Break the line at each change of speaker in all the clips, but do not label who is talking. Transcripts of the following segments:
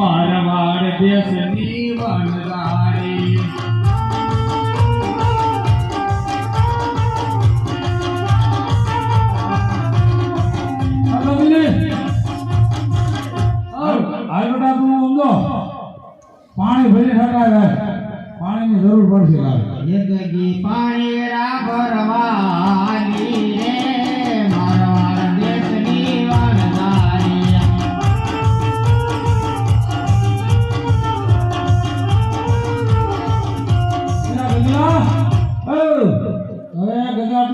મારવાડ દેશની વનરાણી.
પાણી ભરી ઠાકા પાણીની જરૂર પડશે
પાણી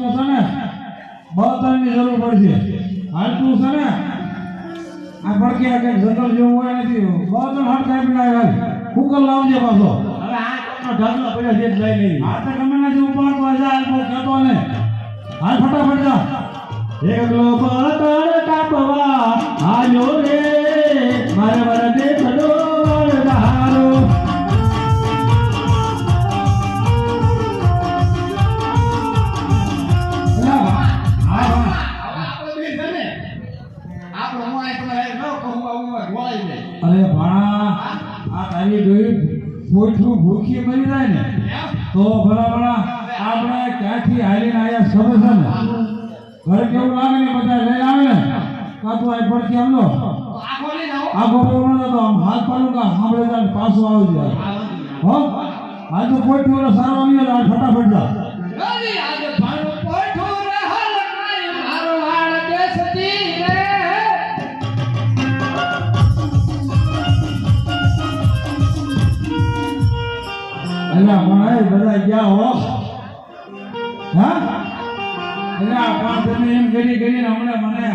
હવે છે ને બળતણની જરૂર પડશે. હાલતું છે ને આ પડકે આ કંઈક જંગલ જેવું હોય નથી. બળતણ હાથ કાપી હાલ. કુકર લાવજે પાછો.
હવે આ ઢગલો પડ્યો છે લઈ લેવી
આ તો ગમે નથી ઉપાડતો હશે હાલ બહુ કહેતો ને. હાલ ફટાફટ જા.
એકલો બતર કાપવા આજો રે.
હાલીને આયા છે ને ઘરે કેવું લાગે ને બધા લઈ આવે ને? કાં તો આ પડખી આમ લો? આમ હાથ પાડું કા સાંભળે જાય પાછું આવી જાય આ તો કોઈ ઓલો સારો આવી ગયો તો ફટાફટ જા. અલ્યા એ બધા ગયા હો. હા? અલ્યા પણ તમે એમ કરી કરીને હમણાં મને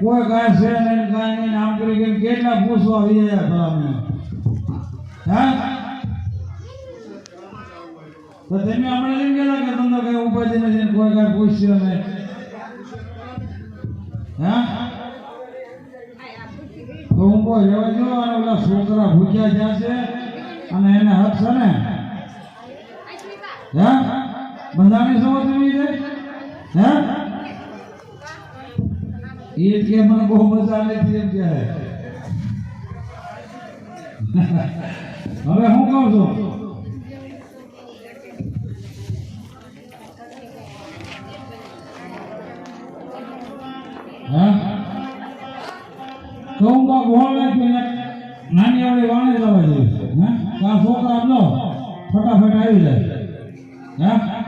કોઈ કાંઈ છે નહીં, કાંઈ નહીં, આમ કરી કરીને કેટલા પૂછવા આવી ગયા ખરા મને હા? તો તમે હમણાં એમ કહેલા કે તમને કઈ ઉપાધિ નથી કોઈ કાંઈ પૂછ્યો નહીં? હા? તો હું કહું રહેવા જો અને ઓલા છોકરા ભૂખ્યા જ્યાં છે અને એને હક છે ને હે બધાની સમજ એવી છે હે એ જ કે મને બહુ મજા નથી એમ કહે હવે હું કહું છું હે તો હું કહું ગોળ નાખીને નાની આવડી વાણી જવા જોઈએ હે તો આ છોકરા લો ફટાફટ આવી જાય হ্যাঁ